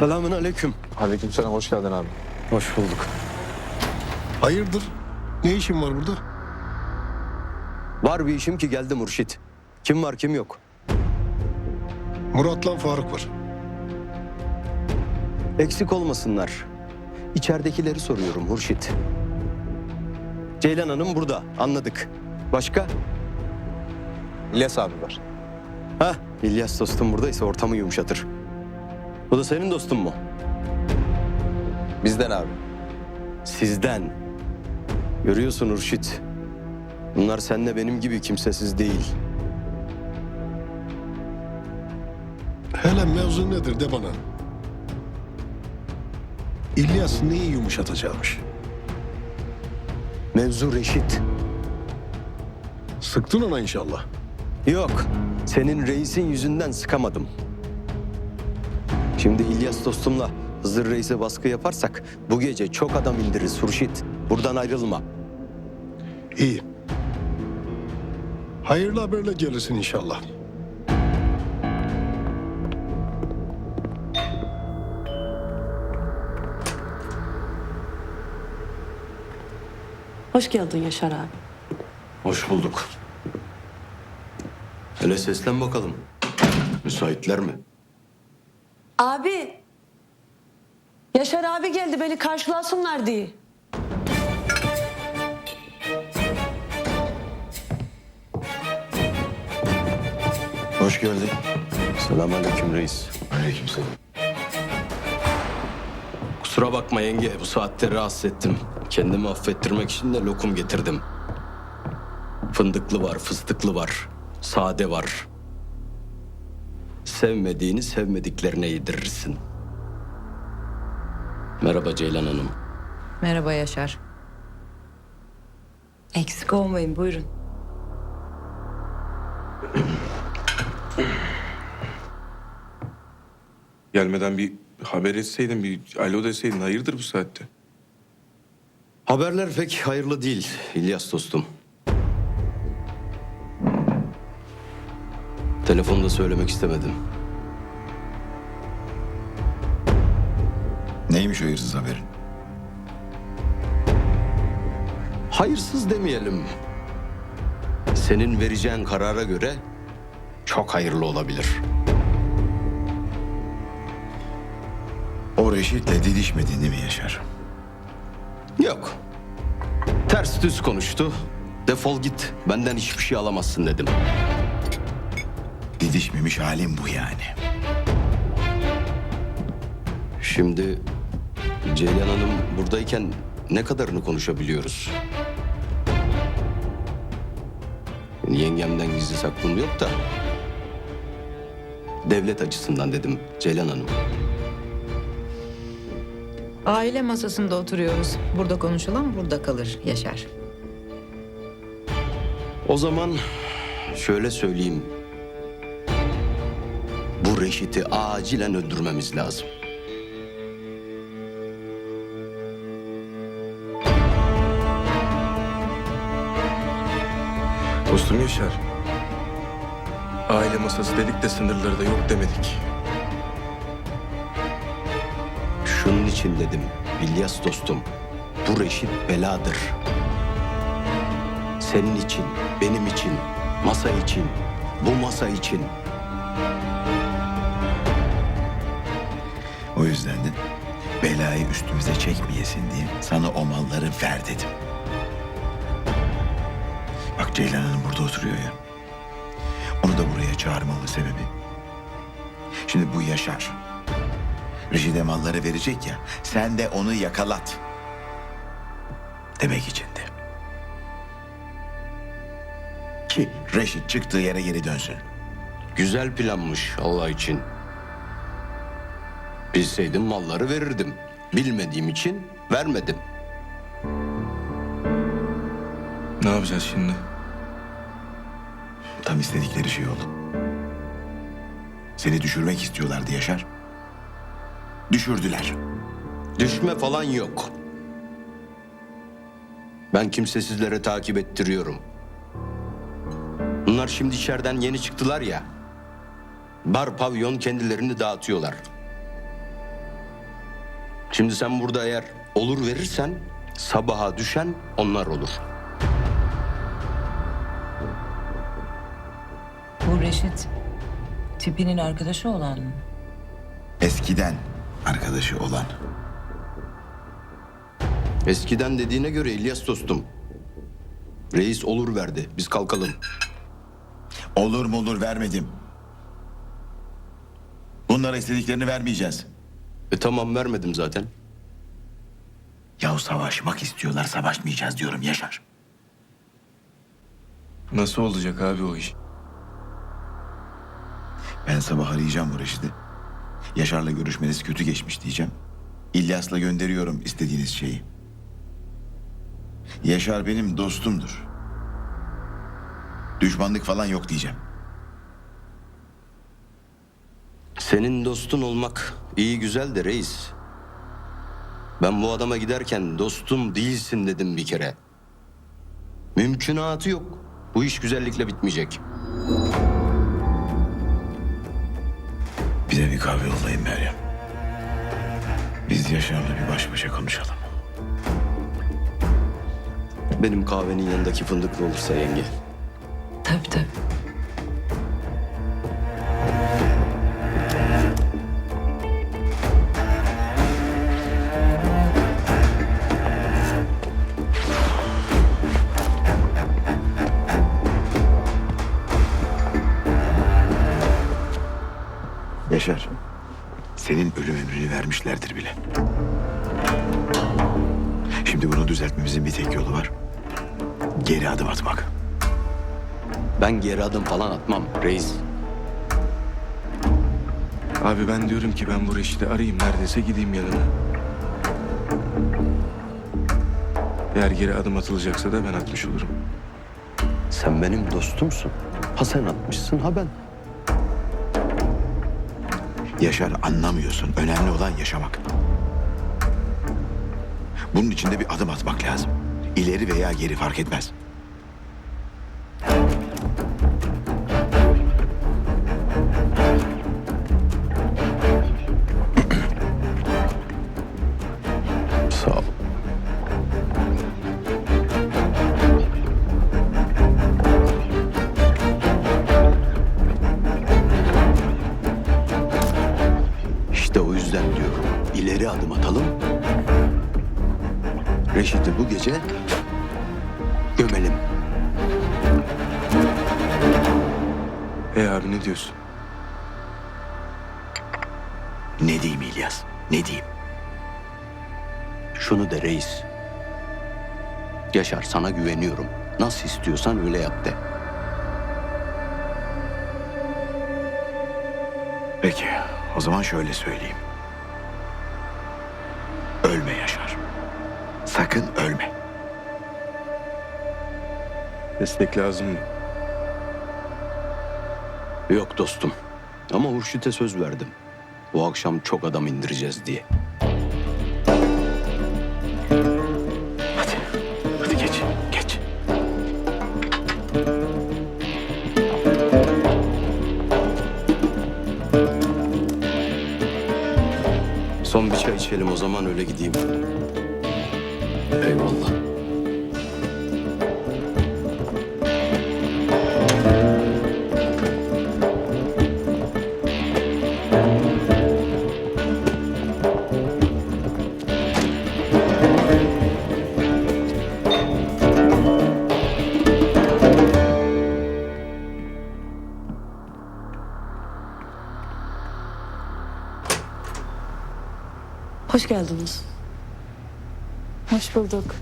Selamün aleyküm. Aleykümselam hoş geldin abi. Hoş bulduk. Hayırdır? Ne işin var burada? Var bir işim ki geldi Murşit. Kim var kim yok. Murat'la Faruk var. Eksik olmasınlar. İçeridekileri soruyorum Hurşit. Ceylan Hanım burada anladık. Başka? İlyas abi var. Hah İlyas dostum buradaysa ortamı yumuşatır. Bu da senin dostun mu? Bizden abi. Sizden. Görüyorsun Hurşit. Bunlar senle benim gibi kimsesiz değil. Hele mevzu nedir de bana. İlyas neyi yumuşatacakmış? Mevzu Reşit. Sıktın ona inşallah. Yok. Senin reisin yüzünden sıkamadım. İlyas dostumla Hızır Reis'e baskı yaparsak bu gece çok adam indiririz Hurşit. Buradan ayrılma. İyi. Hayırlı haberle gelirsin inşallah. Hoş geldin Yaşar abi. Hoş bulduk. Hele seslen bakalım. Müsaitler mi? Abi. Yaşar abi geldi beni karşılasınlar diye. Hoş geldin. Selamünaleyküm reis. Aleykümselam. Kusura bakma yenge bu saatte rahatsız ettim. Kendimi affettirmek için de lokum getirdim. Fındıklı var, fıstıklı var, sade var. Sevmediğini sevmediklerine yedirirsin. Merhaba Ceylan Hanım. Merhaba Yaşar. Eksik olmayın buyurun. Gelmeden bir haber etseydin, bir alo deseydin hayırdır bu saatte? Haberler pek hayırlı değil İlyas dostum. Telefonda söylemek istemedim. Neymiş o hırsız haberin? Hayırsız demeyelim. Senin vereceğin karara göre çok hayırlı olabilir. O Reşit'le didişmediğini mi Yaşar? Yok. Ters düz konuştu. Defol git. Benden hiçbir şey alamazsın dedim. Didişmemiş halim bu yani. Şimdi Ceylan Hanım buradayken ne kadarını konuşabiliyoruz? Yani yengemden gizli saklım yok da. Devlet açısından dedim Ceylan Hanım. Aile masasında oturuyoruz. Burada konuşulan burada kalır Yaşar. O zaman şöyle söyleyeyim. Bu Reşit'i acilen öldürmemiz lazım. Dostum Yaşar. Aile masası dedik de sınırları da yok demedik. Şunun için dedim İlyas dostum. Bu Reşit beladır. Senin için, benim için, masa için, bu masa için. O yüzden de belayı üstümüze çekmeyesin diye sana o malları ver dedim. Ceylan Hanım burada oturuyor ya. Onu da buraya çağırmamın sebebi. Şimdi bu Yaşar. Reşit'e malları verecek ya. Sen de onu yakalat. Demek için de. Ki Reşit çıktığı yere geri dönsün. Güzel planmış Allah için. Bilseydim malları verirdim. Bilmediğim için vermedim. Ne yapacağız şimdi? Tam istedikleri şey oldu. Seni düşürmek istiyorlardı Yaşar. Düşürdüler. Düşme falan yok. Ben kimsesizlere takip ettiriyorum. Bunlar şimdi içeriden yeni çıktılar ya. Bar pavyon kendilerini dağıtıyorlar. Şimdi sen burada eğer olur verirsen sabaha düşen onlar olur. Bu Reşit tipinin arkadaşı olan mı? Eskiden arkadaşı olan. Eskiden dediğine göre İlyas dostum. Reis olur verdi. Biz kalkalım. Olur mu olur vermedim. Bunlara istediklerini vermeyeceğiz. E tamam vermedim zaten. Yahu savaşmak istiyorlar savaşmayacağız diyorum Yaşar. Nasıl olacak abi o iş? Ben sabah arayacağım bu Reşit'i. Yaşar'la görüşmeniz kötü geçmiş diyeceğim. İlyas'la gönderiyorum istediğiniz şeyi. Yaşar benim dostumdur. Düşmanlık falan yok diyeceğim. Senin dostun olmak iyi güzel de reis. Ben bu adama giderken dostum değilsin dedim bir kere. Mümkünatı yok. Bu iş güzellikle bitmeyecek. Kahve yollayın Meryem. Biz Yaşar'la bir baş başa konuşalım. Benim kahvenin yanındaki fındıklı olursa yenge. Tabii tabii. Yaşar, senin ölüm emrini vermişlerdir bile. Şimdi bunu düzeltmemizin bir tek yolu var. Geri adım atmak. Ben geri adım falan atmam reis. Abi ben diyorum ki ben bu Reşit'i arayayım neredeyse gideyim yanına. Eğer geri adım atılacaksa da ben atmış olurum. Sen benim dostumsun. Ha sen atmışsın ha ben. Yaşar anlamıyorsun. Önemli olan yaşamak. Bunun için de bir adım atmak lazım. İleri veya geri fark etmez. Reşit'i bu gece gömelim. E abi ne diyorsun? Ne diyeyim İlyas? Ne diyeyim? Şunu de reis. Yaşar sana güveniyorum. Nasıl istiyorsan öyle yap de. Peki, o zaman şöyle söyleyeyim. Sakın ölme. Destek lazım mı? Yok dostum. Ama Hurşit'e söz verdim. Bu akşam çok adam indireceğiz diye. Hadi, hadi geç, geç. Son bir çay içelim o zaman öyle gideyim. Eyvallah. Hoş geldiniz. Hoş bulduk.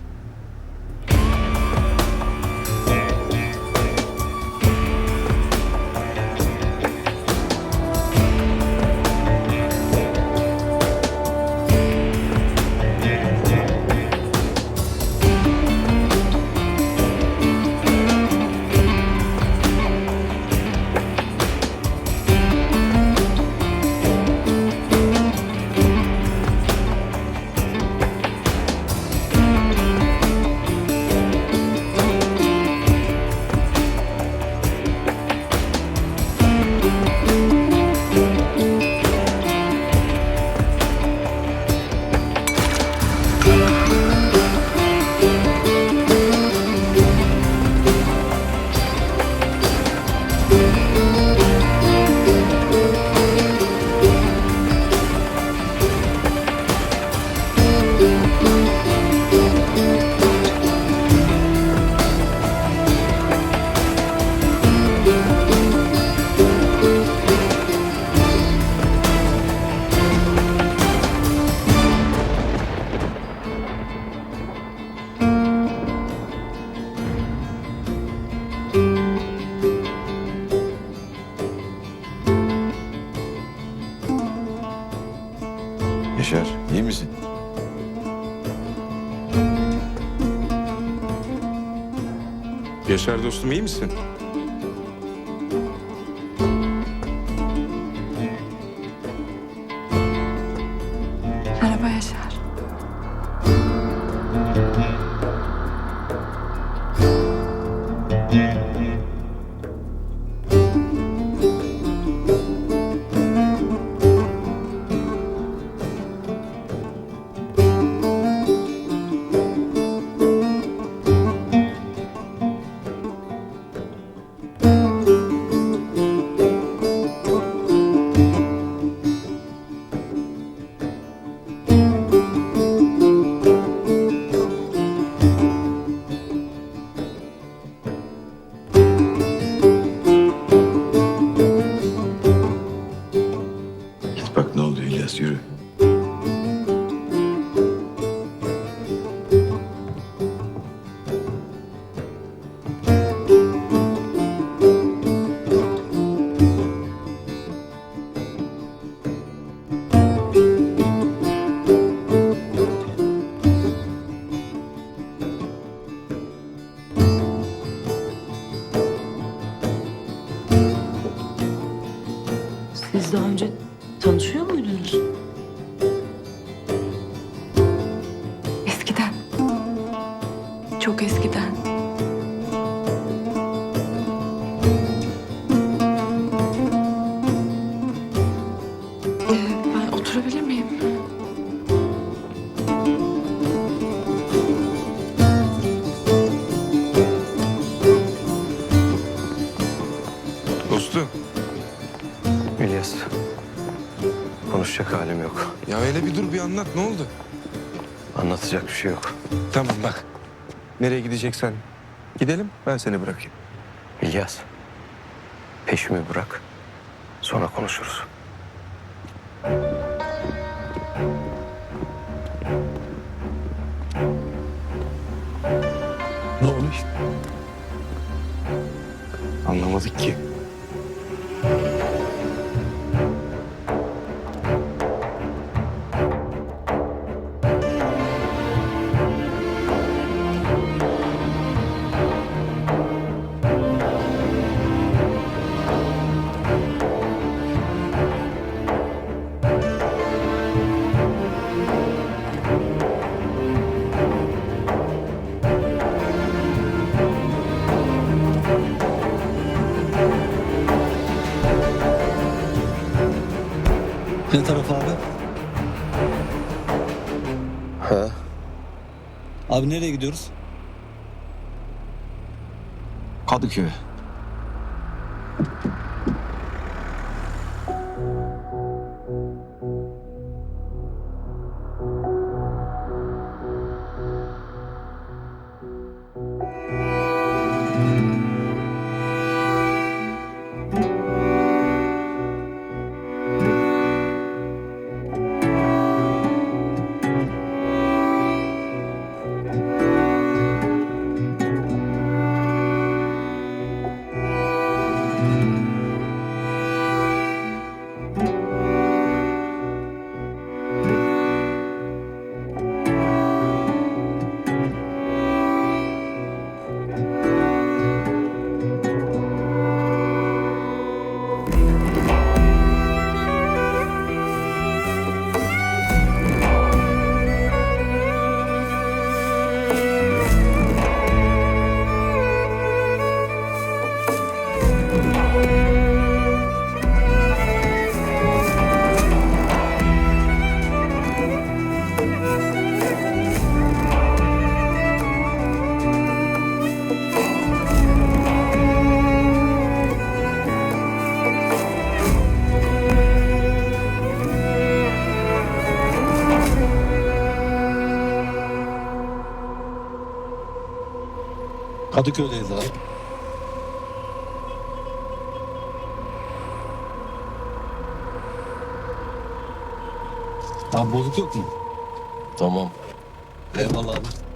Yaşar dostum iyi misin? Bir anlat ne oldu? Anlatacak bir şey yok. Tamam bak. Nereye gideceksen gidelim ben seni bırakayım. İlyas. Peşimi bırak. Sonra konuşuruz. Ne olmuş? Anlamadık ki. Taraf abi? Ha? Abi nereye gidiyoruz? Kadıköy. Kadıköy'deyiz abi. Abi bozuk yok mu? Tamam. Eyvallah abi.